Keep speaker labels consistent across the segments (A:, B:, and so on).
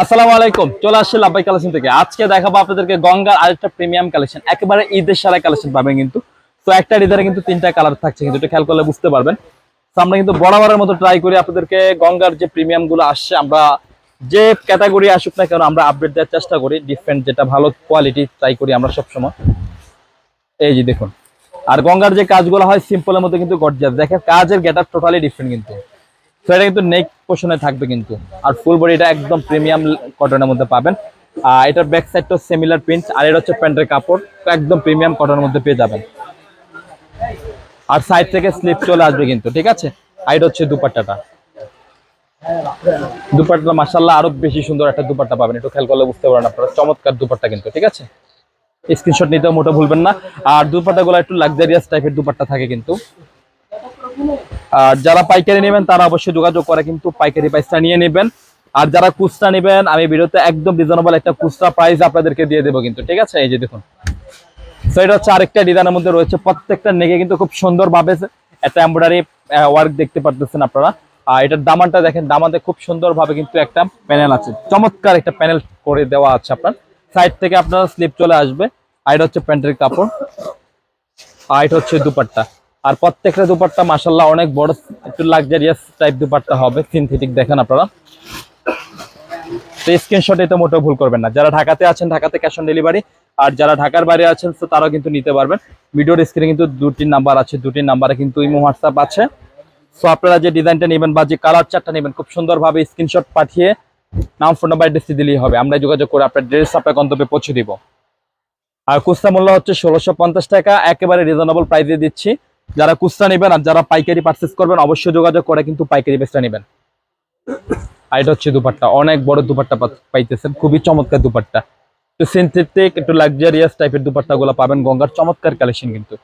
A: আসসালামু আলাইকুম, চলে আসছে লাভবাই কালেকশন থেকে। আজকে দেখাবো আপনাদেরকে গঙ্গার আরেকটা প্রিমিয়াম কালেকশন একেবারে ঈদের সারা কালেকশন পাবেন কিন্তু। তো একটা ঈদের কিন্তু তিনটা কালার থাকছে কিন্তু, এটা খেয়াল করলে বুঝতে পারবেন। তো আমরা কিন্তু বরাবরের মতো ট্রাই করি আপনাদেরকে গঙ্গার যে প্রিমিয়ামগুলো আসছে, আমরা যে ক্যাটাগরি আসুক না কেন আমরা আপডেট দেওয়ার চেষ্টা করি ডিফারেন্ট যেটা ভালো কোয়ালিটি ট্রাই করি আমরা সবসময়। এই যে দেখুন, আর গঙ্গার যে কাজগুলো হয় সিম্পলের মধ্যে কিন্তু গর্জিয়াস দেখেন, কাজের গেটার টোটালি ডিফারেন্ট কিন্তু। তো এটা কিন্তু নেক পোষণে থাকবে কিন্তু। আর ফুল বডি এটা একদম প্রিমিয়াম কটনের মধ্যে পাবেন। আর এটার ব্যাক সাইডটা সিমিলার প্রিন্ট আর এটা হচ্ছে প্যান্টের কাপড়, তো একদম প্রিমিয়াম কটনের মধ্যে পেয়ে যাবেন। আর সাইড থেকে স্লিপ চলে আসবে কিন্তু, ঠিক আছে? আর এটা হচ্ছে দুপাট্টাটা। দুপাট্টা মাসাল্লাহ আরও বেশি সুন্দর একটা দুপাট্টা পাবেন। একটু খেয়াল করলে বুঝতে পারেন আপনারা। চমৎকার দুপাট্টা কিন্তু, ঠিক আছে? স্ক্রিনশট নিতে মোটো ভুলবেন না। আর দুপাট্টা গুলো একটু লাক্সারিয়াস টাইপের দুপাট্টা থাকে কিন্তু। আর যারা পাইকারি নেবেন, তারা অবশ্যই যোগাযোগ করে কিন্তু পাইকারি প্রাইসটা নিয়ে নেবেন। আর যারা কুচটা নেবেন, আমি ভিডিওতে একদম রিজনেবল একটা কুচটা প্রাইস আপনাদেরকে দিয়ে দেবো কিন্তু, ঠিক আছে? এই যে দেখুন। তো এটা হচ্ছে আরেকটা ডিজাইনের মধ্যে রয়েছে। প্রত্যেকটা নেগে কিন্তু খুব সুন্দর ভাবে একটা এমব্রয়ডারি ওয়ার্ক দেখতে পারতেছেন আপনারা। আর এটার দামানটা দেখেন, দামাতে খুব সুন্দর ভাবে কিন্তু একটা প্যানেল আছে। চমৎকার একটা প্যানেল করে দেওয়া আছে আপনার। সাইড থেকে আপনার স্লিপ চলে আসবে। আর এটা হচ্ছে প্যান্টের কাপড়। আর এটা হচ্ছে দুপাট্টা। আর প্রত্যেকটা দুপাট্টা মাসাল্লাহ অনেক বড়, একটু লাক্সারিয়াস টাইপ দুপাট্টা হবে সিনথেটিক দেখেন আপনারা। তো স্ক্রিনশট এটা মোটেও ভুল করবেন না। যারা ঢাকাতে আছেন, ঢাকাতে ক্যাশ অন ডেলিভারি আর যারা ঢাকার বাইরে আছেন, তো তারাও কিন্তু নিতে পারবেন। ভিডিওর স্ক্রিনে কিন্তু দুটি নাম্বার আছে, দুটি নাম্বারে কিন্তু ইমো হোয়াটসঅ্যাপ আছে। সো আপনারা যে ডিজাইনটা নেবেন বা যে কালার চারটা নেবেন, খুব সুন্দরভাবে স্ক্রিনশট পাঠিয়ে নাম ফোন নাম্বার অ্যাড্রেস দিলেই হবে। আমরা যোগাযোগ করে আপনার ড্রেস আপনার গন্তব্যে পৌঁছে দিব। আর কুস্তা মূল্য হচ্ছে ষোলোশো টাকা। একেবারে রিজনেবল প্রাইসে দিচ্ছি। যারা কুস্তা নেবেন আর যারা পাইকারি পার্চেস করবেন, অবশ্যই যোগাযোগ করে কিন্তু পাইকারি বেচটা নেবেন। আর এটা হচ্ছে দুপাট্টা। অনেক বড় দুপাট্টা পাইতেছেন। খুবই চমৎকার দুপাট্টা। তো সিনথেটিক একটু লাক্সারিয়াস টাইপের দুপাট্টা গুলো পাবেন। গঙ্গার চমৎকার কালেকশন কিন্তু।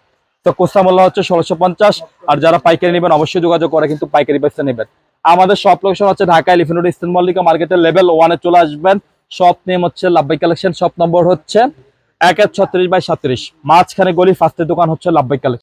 A: তো কোস্তা মূল্য হচ্ছে ষোলোশো পঞ্চাশ। আর যারা পাইকারি নেবেন, অবশ্যই যোগাযোগ করে কিন্তু পাইকারি বেচটা নেবেন। আমাদের সব লোকেশন হচ্ছে ঢাকা এলিফেন্ট ইস্টার্ন মল্লিকা মার্কেটের লেভেল ওয়ানে চলে আসবেন। শপ নেম হচ্ছে লাভবাই কালেকশন শপ নম্বর হচ্ছে এক এক ছত্রিশ বাই সাত্রিশ। মাঝখানে গলি ফার্স্টের দোকান হচ্ছে লাভবাই কালেকশন